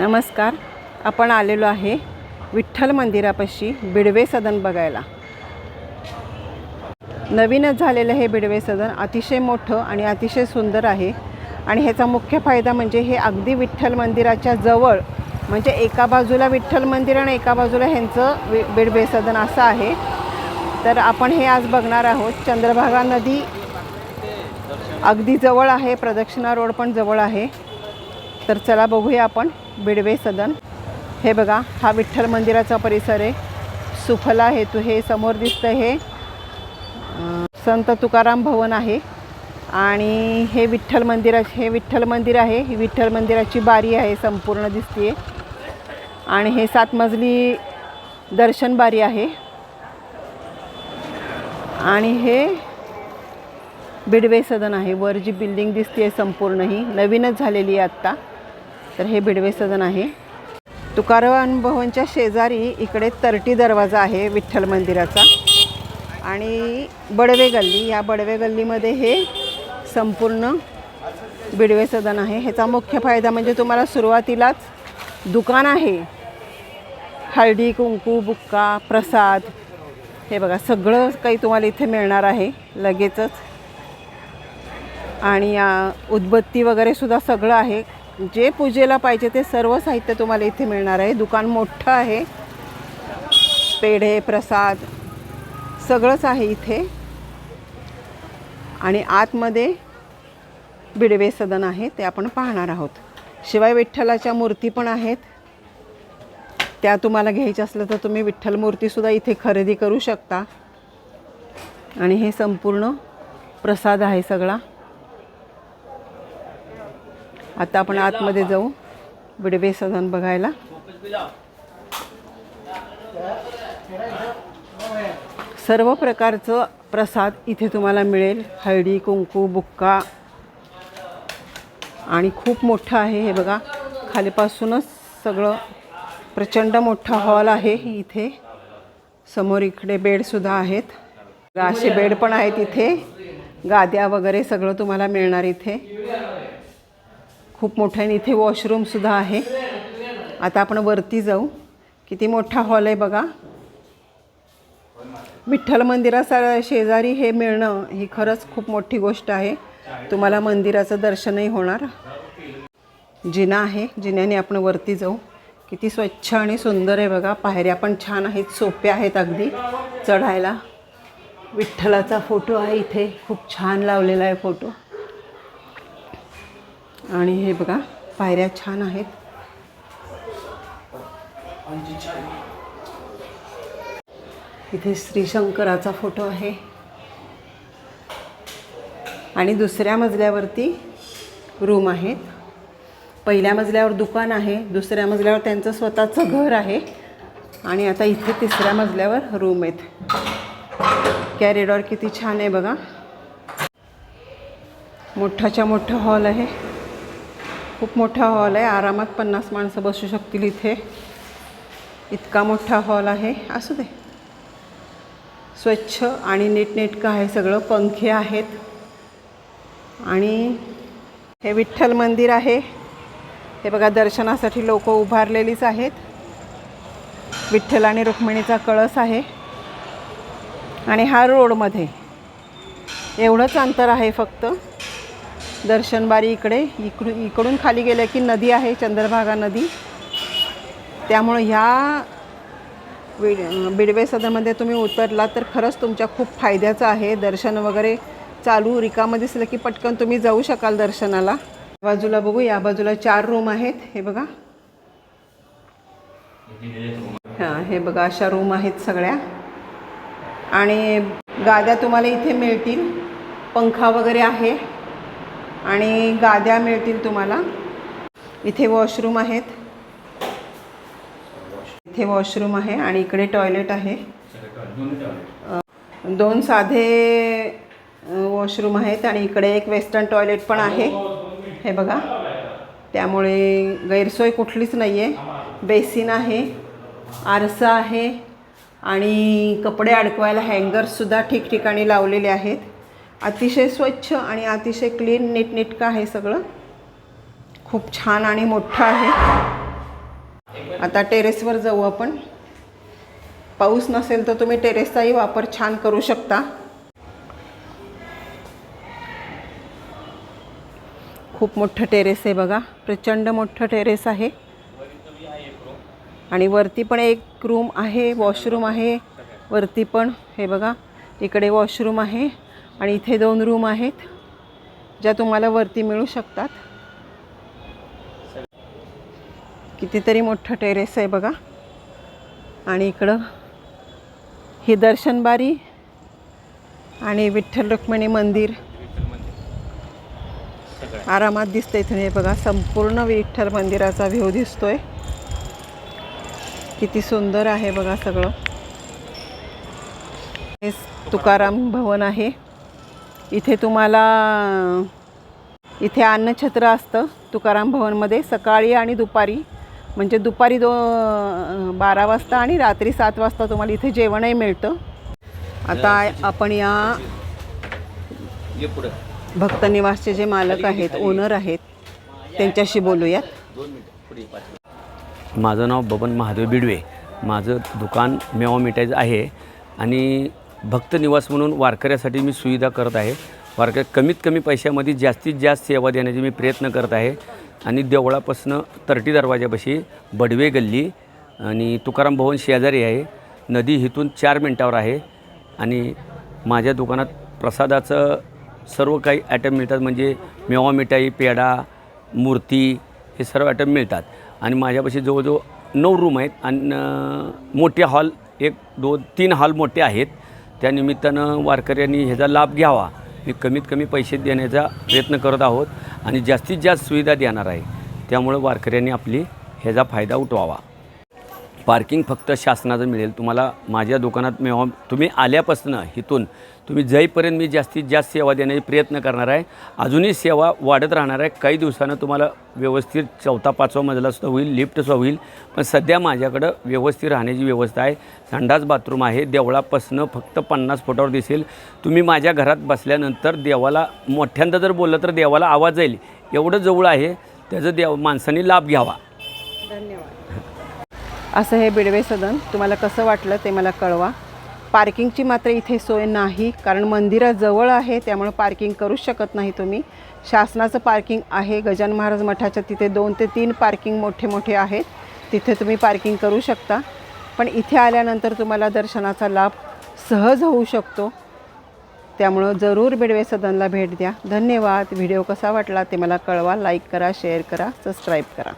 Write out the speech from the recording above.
नमस्कार. आपण आलेलो आहे विठ्ठल मंदिरापाशी बिडवे सदन बघायला. नवीनच झालेलं हे बिडवे सदन अतिशय मोठं आणि अतिशय सुंदर आहे. आणि ह्याचा मुख्य फायदा म्हणजे हे अगदी विठ्ठल मंदिराच्या जवळ म्हणजे एका बाजूला विठ्ठल मंदिर आणि एका बाजूला ह्यांचं वि बिडवे सदन असं आहे. तर आपण हे आज बघणार आहोत. चंद्रभागा नदी अगदी जवळ आहे प्रदक्षिणा रोड पण जवळ आहे. तर चला बघूया आपण बिडवे सदन. हे बघा हा विठ्ठल मंदिराचा परिसर आहे. सुफला हेतू हे समोर दिसतं हे. संत तुकाराम भवन आहे. आणि हे विठ्ठल मंदिरा हे विठ्ठल मंदिर आहे. ही विठ्ठल मंदिराची बारी आहे संपूर्ण दिसते आणि हे सात मजली दर्शन बारी आहे. आणि हे बिडवे सदन आहे. वर जी बिल्डिंग दिसते संपूर्ण ही नवीनच झालेली आहे आत्ता. तर हे बिडवे सदन आहे. तुकाराम भवनच्या शेजारी इकडे तरटी दरवाजा आहे विठ्ठल मंदिराचा. आणि बडवे गल्ली या बडवे गल्लीमध्ये हे संपूर्ण बिडवे सदन आहे. ह्याचा मुख्य फायदा म्हणजे तुम्हाला सुरुवातीलाच दुकान आहे. हळदी कुंकू बुक्का प्रसाद हे बघा सगळं काही तुम्हाला इथे मिळणार आहे लगेचच. आणि उदबत्ती वगैरे सुद्धा सगळं आहे. जे पूजेला पाहिजे ते सर्व साहित्य तुम्हाला इथे मिळणार आहे. दुकान मोठं आहे. पेढे प्रसाद सगळंच आहे इथे. आणि आतमध्ये बिडवे सदन आहे ते आपण पाहणार आहोत. शिवाय विठ्ठलाच्या मूर्ती पण आहेत. त्या तुम्हाला घ्यायच्या असलं तर तुम्ही विठ्ठल मूर्तीसुद्धा इथे खरेदी करू शकता. आणि हे संपूर्ण प्रसाद आहे सगळा. आता आपण आतमध्ये जाऊ. बिडवे सदन बघायला. सर्व प्रकारचं प्रसाद इथे तुम्हाला मिळेल. हळदी कुंकू बुक्का. आणि खूप मोठं आहे हे बघा. खालीपासूनच सगळं प्रचंड मोठा हॉल आहे इथे. समोर इकडे बेडसुद्धा आहेत. असे बेड पण आहेत इथे. गाद्या वगैरे सगळं तुम्हाला मिळणार इथे. खूप मोठं आणि इथे वॉशरूमसुद्धा आहे. आता आपण वरती जाऊ. किती मोठा हॉल आहे बघा. विठ्ठल मंदिरासा शेजारी हे मिळणं ही खरंच खूप मोठी गोष्ट आहे. तुम्हाला मंदिराचं दर्शनही होणार. जिना आहे. जिन्याने आपण वरती जाऊ. किती स्वच्छ आणि सुंदर आहे बघा. पायऱ्या पण छान आहेत. सोप्या आहेत अगदी. चढायला. विठ्ठलाचा फोटो आहे इथे. खूप छान लावलेला आहे फोटो आणि हे बघा पायऱ्या छान आहेत. इथे श्रीशंकराचा फोटो आहे. आणि दुसऱ्या मजल्यावरती रूम आहेत. पहिल्या मजल्यावर दुकान आहे दुसऱ्या मजल्यावर त्यांचं स्वतःचं घर आहे. आणि आता इथे तिसऱ्या मजल्यावर रूम आहेत. कॅरिडॉर किती छान आहे बघा. मोठाच्या मोठा हॉल आहे. खूप मोठा हॉल आहे. आरामात पन्नास माणसं बसू शकतील इथे. इतका मोठा हॉल आहे. असू दे. स्वच्छ आणि नीटनेटकं आहे सगळं. पंखे आहेत. आणि हे विठ्ठल मंदिर आहे. हे बघा दर्शनासाठी लोक उभारलेलीच आहेत. विठ्ठल आणि रुक्मिणीचा कळस आहे. आणि हा रोडमध्ये. एवढंच अंतर आहे फक्त. दर्शनबारी इकडे इकडून इकडून खाली गेलं की नदी आहे चंद्रभागा नदी. त्यामुळं ह्या वि बिडवे सदनमध्ये तुम्ही उतरला तर खरंच तुमच्या खूप फायद्याचं आहे. दर्शन वगैरे चालू रिकामं दिसलं की पटकन तुम्ही जाऊ शकाल दर्शनाला. बाजूला बघू या बाजूला चार रूम आहेत. हे बघा. हां हे बघा अशा रूम आहेत सगळ्या. आणि गाद्या तुम्हाला इथे मिळतील. पंखा वगैरे आहे. आणि गाद्या मिळतील तुम्हाला. इथे वॉशरूम आहेत. इथे वॉशरूम आहे आणि इकडे टॉयलेट आहे. दोन साधे वॉशरूम आहेत आणि इकडे एक वेस्टर्न टॉयलेट पण आहे. हे बघा. त्यामुळे गैरसोय कुठलीच नाही आहे बेसिन आहे आरसा आहे आणि कपडे अडकवायला हँगर्ससुद्धा ठिकठिकाणी लावलेले आहेत. अतिशय स्वच्छ आणि अतिशय क्लीन नीटनेटकं आहे सगळं. खूप छान आणि मोठं आहे. आता टेरेसवर जाऊ आपण. पाऊस नसेल तर तुम्ही टेरेसचाही वापर छान करू शकता. खूप मोठं टेरेस आहे बघा. प्रचंड मोठं टेरेस आहे. आणि वरती पण एक रूम आहे वॉशरूम आहे. वरती पण हे बघा इकडे वॉशरूम आहे. आणि इथे दोन रूम आहेत ज्या तुम्हाला वरती मिळू शकतात. कितीतरी मोठं टेरेस आहे बघा. आणि इकडं ही दर्शनबारी आणि विठ्ठल रुक्मिणी मंदिर. आरामात दिसतं इथून हे बघा. संपूर्ण विठ्ठल मंदिराचा व्ह्यू दिसतोय. किती सुंदर आहे बघा सगळं. हे तुकाराम भवन आहे. इथे तुम्हाला इथे अन्नछत्र असतं तुकाराम भवनमध्ये सकाळी आणि दुपारी. म्हणजे दुपारी दो बारा वाजता आणि रात्री सात वाजता तुम्हाला इथे जेवणही मिळतं. आता आपण या भक्त निवासचे जे मालक आहेत ओनर आहेत त्यांच्याशी बोलूयात. माझं नाव बबन महादेव बिडवे. माझं दुकान मेवा मिठाईचं आहे आणि भक्त निवास म्हणून वारकऱ्यासाठी मी सुविधा करत आहे. वारकऱ्या कमीत कमी पैशामध्ये जास्तीत जास्त सेवा देण्याचे मी प्रयत्न करत आहे. आणि देवळापासनं तरटी दरवाजापाशी बडवे गल्ली आणि तुकाराम भवन शेजारी आहे. नदी इथून चार मिनटावर आहे. आणि माझ्या दुकानात प्रसादाचं सर्व काही ॲटम मिळतात. म्हणजे मेवा मिठाई पेढा मूर्ती हे सर्व ॲटम मिळतात. आणि माझ्यापाशी जवळजवळ नऊ रूम आहेत. आणि मोठे हॉल एक दोन तीन हॉल मोठे आहेत. त्या निमित्तानं वारकऱ्यांनी ह्याचा लाभ घ्यावा. मी कमीत कमी पैसे देण्याचा प्रयत्न करत आहोत आणि जास्तीत जास्त सुविधा देणार आहे. त्यामुळं वारकऱ्यांनी आपली ह्याचा फायदा उठवावा. पार्किंग फक्त शासनाचं मिळेल. तुम्हाला माझ्या दुकानात मिळवा. तुम्ही आल्यापासून इथून तुम्ही जाईपर्यंत मी जास्तीत जास्त सेवा देण्याचा प्रयत्न करणार आहे. अजूनही सेवा वाढत राहणार आहे. काही दिवसानं तुम्हाला व्यवस्थित चौथा पाचवा मजलासुद्धा होईल. लिफ्टसुद्धा होईल. पण सध्या माझ्याकडं व्यवस्थित राहण्याची व्यवस्था आहे. संडास बाथरूम आहे. देवळापासनं फक्त पन्नास फुटावर दिसेल. तुम्ही माझ्या घरात बसल्यानंतर देवाला मोठ्यांदा जर बोललं तर देवाला आवाज जाईल एवढं जवळ आहे. त्याचं देव माणसाने लाभ घ्यावा. धन्यवाद. असं हे बिडवे सदन तुम्हाला कसं वाटलं ते मला कळवा. पार्किंगची मात्र इथे सोय नाही कारण मंदिराजवळ आहे त्यामुळे पार्किंग करूच शकत नाही तुम्ही. शासनाचं पार्किंग आहे गजान महाराज मठाच्या तिथे दोन ते तीन पार्किंग मोठे मोठे आहेत तिथे तुम्ही पार्किंग करू शकता. पण इथे आल्यानंतर तुम्हाला दर्शनाचा लाभ सहज होऊ शकतो. त्यामुळं जरूर बिडवे सदनला भेट द्या. धन्यवाद. व्हिडिओ कसा वाटला ते मला कळवा. लाईक करा शेअर करा सबस्क्राईब करा.